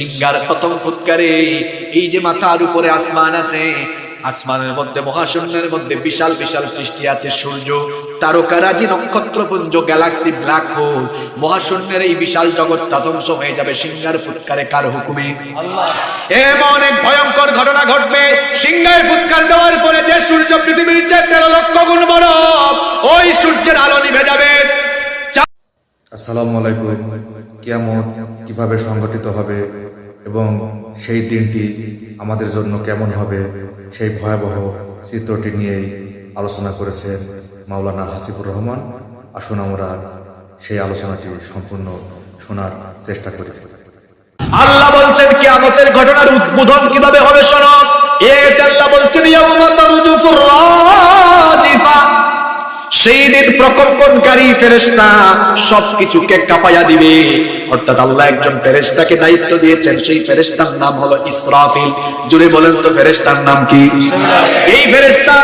Singer প্রথম ফুৎকারে এই যে মাথার উপরে আসমান আছে, আসমানের মধ্যে মহাশূন্যের মধ্যে বিশাল বিশাল সৃষ্টি আছে সূর্য, তারকারাজি নক্ষত্রপুঞ্জ গ্যালাক্সি ব্ল্যাক হোল। মহাশূন্যের এই বিশাল জগৎ ধ্বংস হয়ে যাবে সিঙ্গার ফুৎকারে কার হুকুমে? এমন এক ভয়ঙ্কর ঘটনা ঘটবে সিংহায় ফুৎকার দেওয়ার পরে যে সূর্য পৃথিবীর চেয়ে তেরো লক্ষ গুণ বড়, ওই সূর্যের আলো নিভে যাবে। আসসালামু আলাইকুম। কিয়ামত কীভাবে সংগঠিত হবে? এবং সেই দিনটি আমাদের জন্য কেমন হবে সেই ভয়াবহ চিত্রটি নিয়েই আলোচনা করেছেন মাওলানা হাসিবুর রহমান। আসুন আমরা সেই আলোচনাটি সম্পূর্ণ শোনার চেষ্টা করি। আল্লাহ বলছেন কি আমাদের ঘটনার উদ্বোধন কীভাবে হবে শোনো? এটা আল্লাহ বলছেন, ইয়াউমা তারজুফুর রাজিফা সেই দিন প্রকম্পনকারী ফেরেস্তা সবকিছুকে কাঁপাইয়া দিবে। অর্থাৎ আল্লাহ একজন ফেরেশতাকে দায়িত্ব দিয়েছেন। সেই ফেরেস্তার নাম হলো ইসরাফিল। জুড়ে বলেন তো ফেরেস্তার নাম কি? এই ফেরেশতা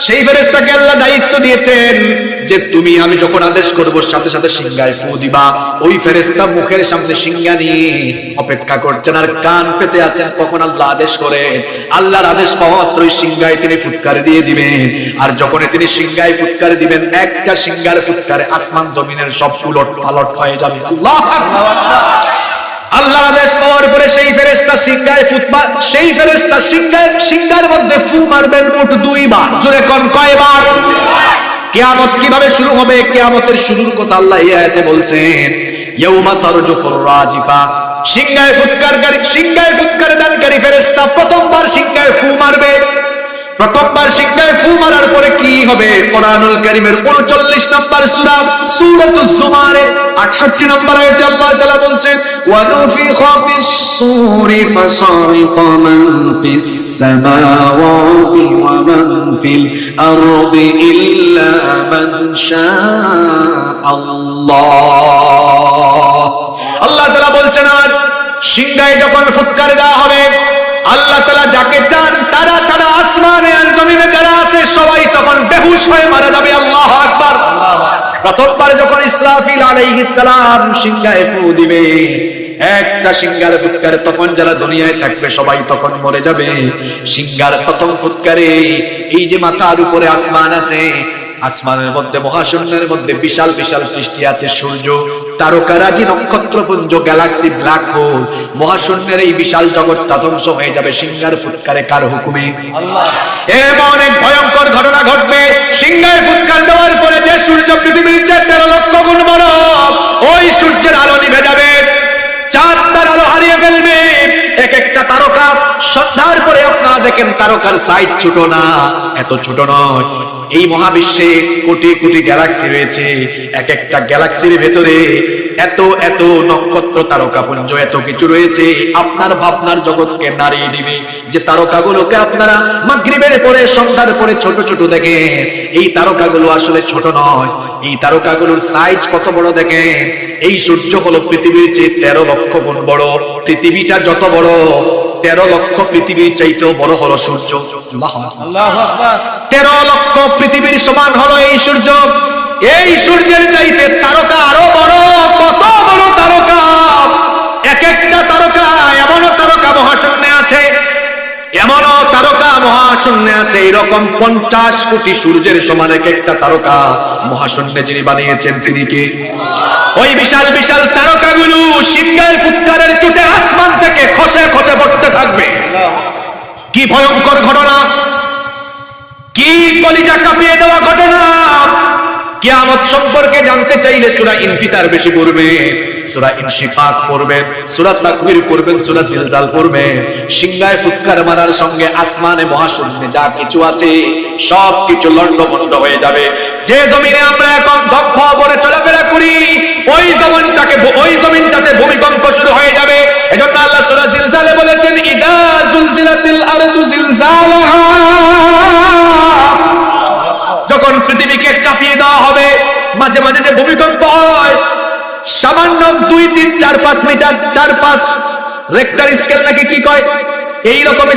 সেই ফেরেশতাকে আল্লাহ দায়িত্ব দিয়েছেন যে তুমি, আমি যখন আদেশ করব, সাথে সাথে সিংহায় ফু দিবা। ওই ফেরেশতা মুখের সামনে সিংহা নিয়ে অপেক্ষা করছেন আর কান পেতে আছেন কখন আল্লাহ আদেশ করে। আল্লাহর আদেশ পাওয়া মাত্রই সিংহায় তিনি ফুৎকার দিয়ে দিবেন। আর যখন তিনি সিংহায় ফুৎকার দিবেন, একটা সিংহার ফুৎকারে আসমান জমিনের সব উলট পালট হয়ে যাবে। আল্লাহ আল্লাহর আদেশ পাওয়ার পরে সেই ফেরেশতা সিংহায় ফুটবা সেই ফেরেশতা সিংহায় সিংহার মধ্যে ফু মারবেন মোট দুইবার। জোরে কোন কয়বার? কিয়ামত কীভাবে শুরু হবে? কিয়ামতের শুরুর কথা আল্লাহ এই আয়াতে বলছেন, ইয়াউমা তারজুফুর রাজিফা। সিংহায় ফুৎকারকারী সিংহায় ফুৎকার দানকারী ফেরেশতা প্রথমবার সিংহায় ফু মারবে। প্রথমবার শিক্ষায় ফু মারার পরে কি হবে? কোরআনুল কারীমের 39 নম্বর সূরা সূরাতুজ জুমারে 68 নম্বর আয়াতে আল্লাহ তাআলা বলছেন ওয়া সূরি ফাসাইকা মান ফিস সামাওয়াতি ওয়া মান ফিল আরদি ইল্লা মান আল্লাহ আল্লাহ তাআলা আর সিংহায় যখন ফুৎকার দেওয়া হবে, আল্লাহ তালা যাকে চান, তারা ছাড়া আসমানে জমিনে যারা আছে, সবাই তখন বেহুশ হয়ে মারা যাবে। আল্লাহ আকবার। প্রথমবার যখন ইসরাফিল আলাইহিস সালাম সিংহায় ফু দিবে, একটা সিঙ্গার ফুৎকারে তখন যারা দুনিয়ায় থাকবে, সবাই তখন মরে যাবে। সিঙ্গার প্রথম ফুৎকারে এই যে মাথার উপরে আসমান আছে আসমানের মধ্যে, মহাশূন্যের মধ্যে বিশাল বিশাল সৃষ্টি আছে সূর্য, তারকারাজি নক্ষত্রপুঞ্জ, গ্যালাক্সি ব্ল্যাক হোল। মহাশূন্যের এই বিশাল জগৎটা ধ্বংস হয়ে যাবে সিংহার ফুৎকারে কার হুকুমে? এমন এক ভয়ঙ্কর ঘটনা ঘটবে সিংহায় ফুৎকার দেওয়ার পরে যে সূর্য পৃথিবীর চেয়ে তেরো লক্ষ গুণ বড়, ওই সূর্যের আলো নিভে যাবে। চাঁদ তার আলো হারিয়ে ফেলবে। এক একটা তারকা, সন্ধ্যার পরে আপনারা দেখেন তারকার সাইজ ছোট না, এত ছোট নয়। এই মহাবিশ্বে কোটি কোটি গ্যালাক্সি রয়েছে। এক একটা গ্যালাক্সির ভেতরে এত এত নক্ষত্র তারকাপুঞ্জ, এত কিছু রয়েছে। আপনার ভাবনার জগৎকে নাড়িয়ে দিবে যে তারকাগুলোকে আপনারা মাগরিবের পরে, সন্ধ্যার পরে ছোট ছোট দেখেন। এই তারকাগুলো আসলে ছোট নয়। এই তারকাগুলোর সাইজ কত বড় দেখেন। এই সূর্য হলো পৃথিবীর চেয়ে তেরো লক্ষ গুণ বড়। পৃথিবীটা যত বড়, তেরো লক্ষ পৃথিবীর চাইতেও বড় হলো সূর্য। আল্লাহু আকবার। তেরো লক্ষ পৃথিবীর সমান হলো এই সূর্য। এই সূর্যের চাইতে তারকা আরও বড়, কত বড় তারকা? এক একটা তারকা এমন তারকা মহাশূন্যে আছে এমনও তারকা মহাশূন্যে আছে। এরকম পঞ্চাশ কোটি সূর্যের সমান এক একটা তারকা মহাশূন্যে যিনি বানিয়েছেন তিনি কি? ওই বিশাল বিশাল তারকাগুলো সিংহের ফুৎকারের টুটে আসমান থেকে খসে খসে পড়তে থাকবে। কি ভয়ঙ্কর ঘটনা? কি কলিজা কাঁপিয়ে দেওয়া ঘটনা? কিয়ামত সম্পর্কে জানতে চাইলে সূরা ইনফিতার বেশি পড়বে, সূরা ইনশিকাক পড়বেন সূরা তাকবীর পড়বেন সূরা জিলজাল পড়বেন সিংহায় ফুৎকার মারার সঙ্গে আসমানে মহাশূন্যে যা কিছু আছে, সব কিছু লন্ডভন্ড হয়ে যাবে। যে জমিনে আমরা এখন দক্ষ করে চলাফেরা করি, ওই জমিনটাকে ওই জমিনটাতে ভূমিকম্প শুরু হয়ে যাবে। এজন্য আল্লাহ সূরা জিলজালে বলেছেন, ইদা জুলজিলাতিল আরদু জিলজালাহা। পৃথিবীকে কাঁপিয়ে দেওয়া হবে। মাঝে মাঝে যে ভূমিকম্প হয়, সামান্য দুই তিন, চার পাঁচ মিটার, চার পাঁচ রেক্টার স্কেল নাকি কি কয়?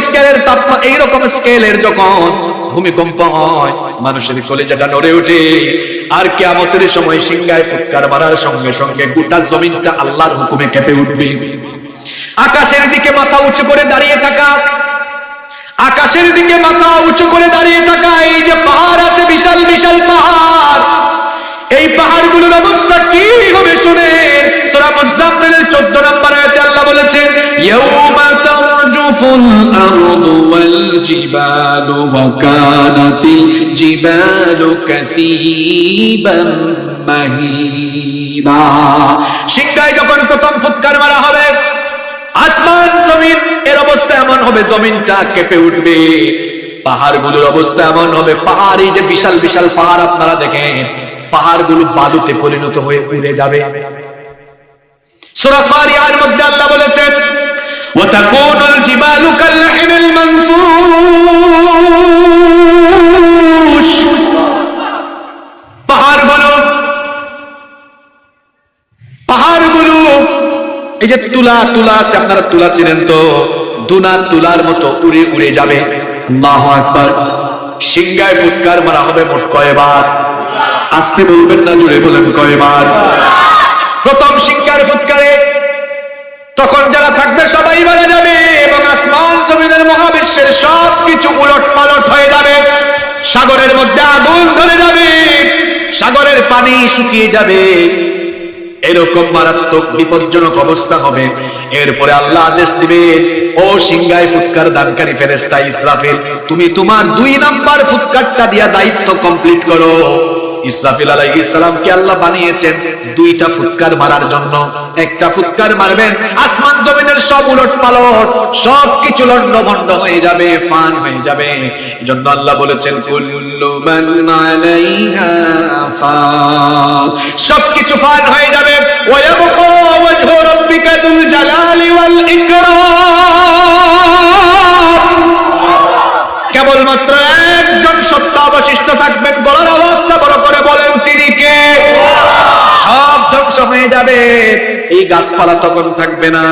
স্কেলের তাপমাত্রা স্কেলের যখন ভূমিকম্প হয়, মানুষের নড়ে ওঠে আর কেয়ামতের সময় সিংহায় ফুৎকার মারার সঙ্গে সঙ্গে গোটা জমিনটা আল্লাহর হুকুমে কেঁপে উঠবে। আকাশের দিকে মাথা উঁচু করে দাঁড়িয়ে থাকা। আকাশের দিকে মাথা উঁচু করে দাঁড়িয়ে বিশাল পাহাড় এই পাহাড়গুলোর অবস্থা কি হবে শুনে সূরা মুজাম্মিলের 14 নম্বর আয়াতে আল্লাহ ইয়াউমা তারজুফুল আরদু ওয়াল জিবালু ওয়া কানাতিল জিবালু কাসীবাম যখন প্রথম ফুৎকার মারা হবে, আসমান, জমিন, এর অবস্থা এমন হবে, জমিনটা কেঁপে উঠবে। পাহাড়গুলোর অবস্থা এমন হবে পাহাড় এই যে বিশাল বিশাল পাহাড় আপনারা দেখেন পাহাড়গুলো বালুতে পরিণত হয়ে উড়ে যাবে সূরা কারিয়ার মধ্যে আল্লাহ বলেছেন وتكون الجبال كالعهن المنفوش পাহাড়গুলো পাহাড়গুলো এই যে তুলা তুলা আছে আপনারা তুলা চিনেন তো দুনা তুলার মতো উড়ে উড়ে যাবে আল্লাহু আকবার। সিংহায় ফুৎকার মারা হবে মোট কয়বার আসতে বলবেন না জুড়ে বলেন কয়বার প্রথম সিংহার ফুৎকারে তখন যারা থাকবে সবাই মারা যাবে এবং আসমান জমিনের মহাবিশ্বের সব কিছু উলট পালট হয়ে যাবে। সাগরের মধ্যে আগুন ধরে যাবে। সাগরের পানি শুকিয়ে যাবে। এরকম মারাত্মক বিপজ্জনক অবস্থা হবে। এরপরে আল্লাহ আদেশ দিবেন, ও সিংহায় ফুৎকার দানকারী ফেরেস্তা ইসরাফিল, তুমি তোমার দুই নাম্বার ফুৎকারটা দিয়া দায়িত্ব কমপ্লিট করো। ইসরাফিল আলাইহিস সালামকে আল্লাহ বানিয়েছেন দুইটা ফুৎকার মারার জন্য। একটা ফুৎকার মারবেন, আসমান জমিনের সব উলট পালট সব কিছু লন্ডভন্ড হয়ে যাবে, ফান হয়ে যাবে। জন্য আল্লাহ বলেছেন মান আলাইহা ফান। হয়ে যাবে। কেবলমাত্র একজন সত্য অবশিষ্ট থাকবেন, গলার আওয়াজটা বড় করে বলেন, তিনি কে? সব ধ্বংস হয়ে যাবে। এই গাছপালা তখন থাকবে না।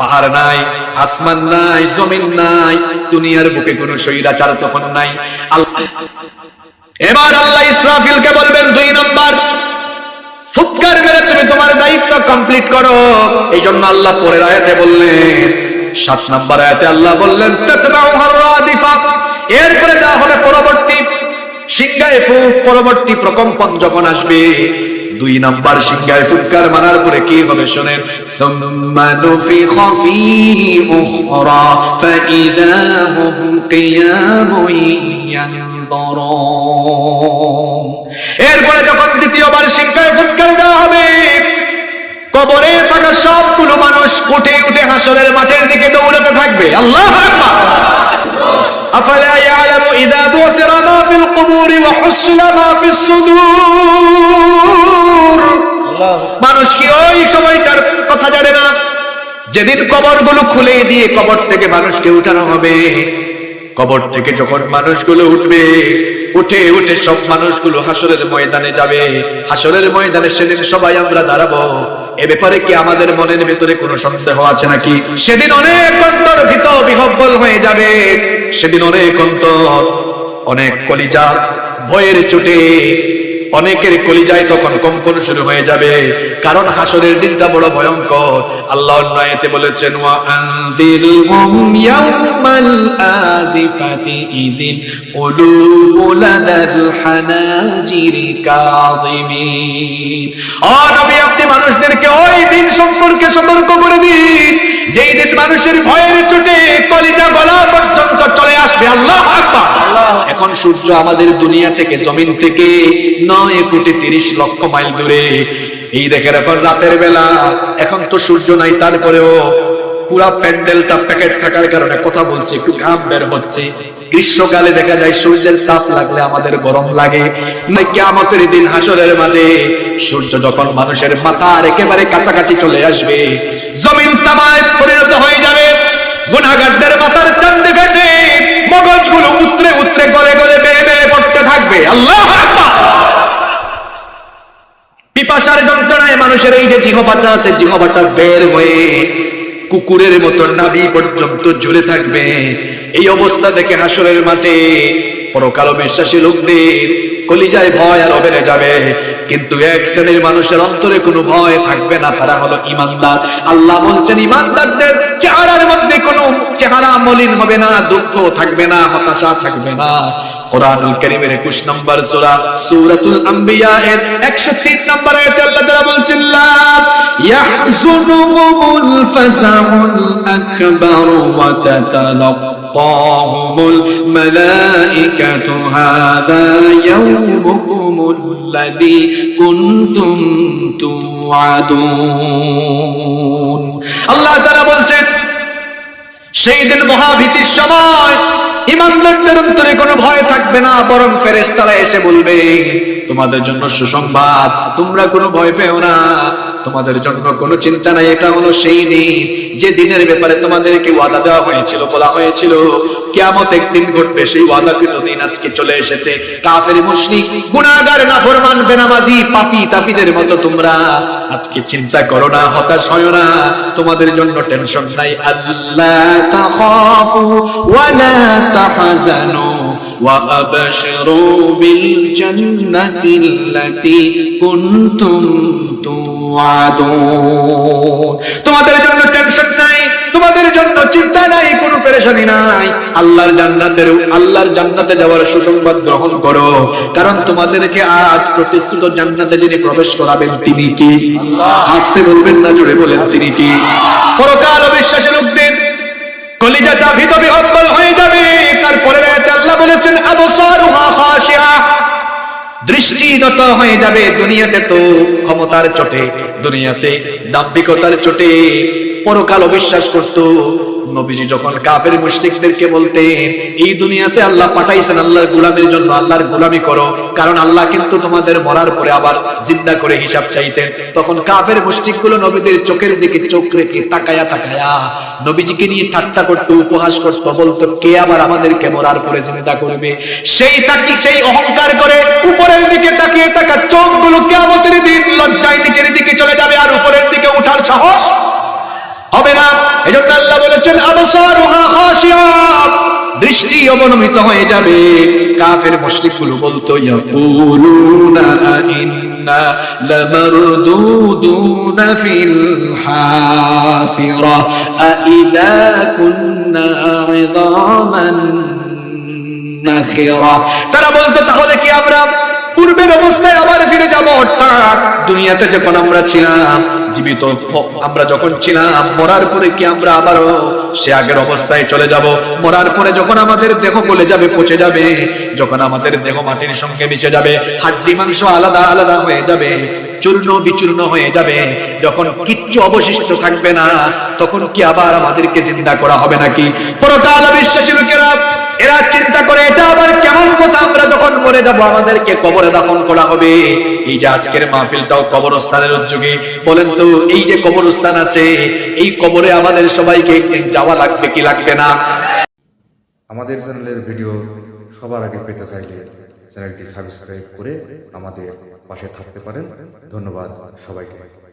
পাহাড় নাই, আসমান নাই, জমিন নাই, দুনিয়ার বুকে কোনো স্বৈরাচার তখন নাই। এবার আল্লাহ ইসরাফিলকে বলবেন, দুই নম্বর, ফুৎকার মেরে তুমি তোমার দায়িত্ব কমপ্লিট করো। এই জন্য আল্লাহ পরের আয়াতে বললেন, সাত নম্বর আয়াতে আল্লাহ বললেন তাতবাউহার রাদিফা। পরবর্তী প্রকম্পন যখন আসবে, দুই নাম্বার সিংহায় ফুৎকার মারার পরে কি হবে শোনেন? এরপরে যখন দ্বিতীয়বার সিংহায় ফুৎকার দেওয়া হবে, কবরে থাকা সবগুলো মানুষ উঠে উঠে হাসরের মাঠের দিকে দৌড়াতে থাকবে। আল্লাহ আফালা يعلم ইযা بعثر ما في القبور وحصل ما في الصدور؟ মানুষ কি ওই সময়টার কথা জানে না? যেদিন কবরগুলো খুলে দিয়ে কবর থেকে মানুষকে উঠানো হবে। কবর থেকে যখন মানুষগুলো উঠবে, উঠে উঠে সব মানুষগুলো হাসরের ময়দানে যাবে। হাসরের ময়দানে সেদিন সবাই আমরা দাঁড়াবো। এ ব্যাপারে কি আমাদের মনের ভিতরে কোনো সন্দেহ আছে নাকি? সেদিন অনেক অন্তর ভীত বিহব্বল হয়ে যাবে। সেদিন অনেক অন্তর অনেক কলিজা ভয়ের চোটে অনেকের কলিজায় তখন কম্পন শুরু হয়ে যাবে। কারণ হাসরের দিনটা বড় ভয়ঙ্কর। আল্লাহ অন্যায়তে বলেছেন আপনি মানুষদেরকে ওই দিন সম্পর্কে সতর্ক করে দিন। যেই দিন মানুষের ভয়ের চোটে কলিজা গলা পর্যন্ত চলে আসবে, আল্লাহ আকবার। এখন সূর্য আমাদের দুনিয়া থেকে, জমিন থেকে নয় কোটি তিরিশ লক্ষ মাইল দূরে। এই দেখেন এখন রাতের বেলা। এখন তো সূর্য নাই, তারপরেও পুরা প্যান্ডেলটা প্যাকেট থাকার কারণে কথা বলছে, একটু ঘাম বের হচ্ছে। গ্রীষ্মকালে দেখা যায় সূর্যের তাপ লাগলে আমাদের গরম লাগে। না কেমতের দিন হাসরের মাঝে সূর্য যখন মানুষের মাথার একেবারে কাছাকাছি চলে আসবে, জমিন তামায় পরিণত হয়ে যাবে। গুনাগারদের মাথার চান্দে ফেটে মগজগুলো উতরে উতরে গলে গলে বেয়ে বেয়ে পড়তে থাকবে। আল্লাহ পিপাসার যন্ত্রণায় মানুষের এই যে জিহবাটা আছে, জিহবাটা বের হয়ে কুকুরের মতো নাভি পর্যন্ত ঝুলে থাকবে। এই অবস্থা দেখে হাসরের মাঠে পরকাল বিশ্বাসী লোকদের কলিজায় ভয় আরও বেড়ে যাবে। কিন্তু এক শ্রেণির মানুষের অন্তরে কোনো ভয় থাকবে না, তারা হলো ইমানদার। আল্লাহ বলছেন, ইমানদারদের চেহারার মধ্যে কোনো চেহারা মলিন হবে না, দুঃখ থাকবে না, হতাশা থাকবে না। কোরআনুল কারীমের 21 নম্বর সূরা সূরাতুল আম্বিয়া এর 103 নম্বর আয়াতে আল্লাহ তাআলা বলছেন, লা ইয়াহজুনুহুমুল ফাসাহুল আকবার ওয়া তাতালাক্কাহুমুল মালাইকাতু হাযা ইয়াউমুকুমুল্লাযী কুনতুম তুআদুন। আল্লাহ তাআলা বলছেন, সেই দিন মহাভীতির সময় ইমানদারদের অন্তরে কোনো ভয় থাকবে না, বরং ফেরেশতারা এসে বলবে, তোমাদের জন্য সুসংবাদ, তোমরা কোনো ভয় পেও না। তোমাদের জন্য কোনো চিন্তা নাই, এটা হলো সেই দিন, যে দিনের ব্যাপারে তোমাদেরকে ওয়াদা দেওয়া হয়েছিল, বলা হয়েছিল, কিয়ামত একদিন ঘটবে, সেই ওয়াদাকৃত দিন আজকে চলে এসেছে। কাফের মুশরিক, গুনাহগার, নাফরমান, বেনামাজি, পাপী, তাপীদের মতো তোমরা আজকে চিন্তা করো না, হতাশ হয় না, তোমাদের জন্য টেনশন নাই আল্লাহ তাখাফু ওয়ালা তাহজানু। وأبشروا بالجنة التي كنتم توعدون তোমাদের জন্য টেনশন নাই তোমাদের জন্য চিন্তা নাই কোনো পেরেশানি নাই আল্লাহর জান্নাতের আল্লাহর জান্নাতে যাওয়ার সুসংবাদ গ্রহণ করো কারণ তোমাদেরকে আজ প্রতিষ্ঠিত জান্নাতে যিনি প্রবেশ করাবেন তিনি কি আসতে বলবেন না জোরে বলেন তিনি কি পরকাল অবিশ্বাসী লোকদের কলিজাটা ভিত বিহব্বল হয়ে বলেছেন দৃষ্টি নত হয়ে যাবে দুনিয়াতে তো ক্ষমতার চটে, দুনিয়াতে দাম্ভিকতার চটে, পরকাল অবিশ্বাস করত। নবীজি যখন কাফের মুশরিকদেরকে বলতেন, এই দুনিয়াতে আল্লাহ পাঠাইছেন আল্লাহর গোলামের জন্য, আল্লাহর গোলামি করো, কারণ আল্লাহ কিন্তু তোমাদের মরার পরে আবার জিন্দা করে হিসাব চাইতেন। তখন কাফের মুশরিকগুলো নবীদের চোখের দিকে চোখ রেখে তাকায়া তাকায়া নবীজিকে নিয়ে ঠাট্টা করতো, উপহাস করতো বলতো, কে আবার আমাদেরকে মরার পরে জিন্দা করবে? সেই তাকি, সেই অহংকার করে উপরের দিকে তাকিয়ে থাকা চোখগুলো কেমতের দিন লজ্জায় নিচের দিকে চলে যাবে আর উপরের দিকে ওঠার সাহস হবে না এজন্য আল্লাহ বলেছেন আবসারুহা খাশিয়া দৃষ্টি অবনমিত হয়ে যাবে। কাফের মুশরিকগুলো বলতো, ইয়াকুলুনা ইন্না লামারদুদুনা ফিল হাফিরা। কুন্না ইযামান নাখিরা? তারা বলতো, তাহলে কি আমরা পূর্বের অবস্থায় আবার ফিরে যাব? অর্থাৎ দুনিয়াতে যখন আমরা ছিলাম জীবিত। আমরা যখন ছিলাম, মরার পরে কি আমরা আবারও সে আগের অবস্থায় চলে যাব? মরার পরে যখন আমাদের দেহ গলে যাবে, পচে যাবে, যখন আমাদের দেহ মাটির সঙ্গে মিশে যাবে, হাড্ডি মাংস আলাদা আলাদা হয়ে যাবে, চূর্ণ বিচূর্ণ হয়ে যাবে, যখন কিচ্ছু অবশিষ্ট থাকবে না, তখন কি আবার আমাদেরকে চিন্তা করা হবে নাকি? পরকাল বিশ্বাসী লোকেরা এরা চিন্তা করে, এটা আবার কেমন কথা? আমরা যখন মরে যাব, আমাদেরকে কবরে দাফন করা হবে। এই যে আজকের মাহফিলটাও কবরস্থানের উদ্যোগে। বলেন তো, এই যে কবরস্থান আছে, এই কবরে আমাদের সবাইকে একদিন যাওয়া লাগবে কি লাগবে না? আমাদের চ্যানেলের ভিডিও সবার আগে পেতে চাইলে চ্যানেলটি সাবস্ক্রাইব করে আমাদের পাশে থাকতে পারেন। ধন্যবাদ সবাইকে।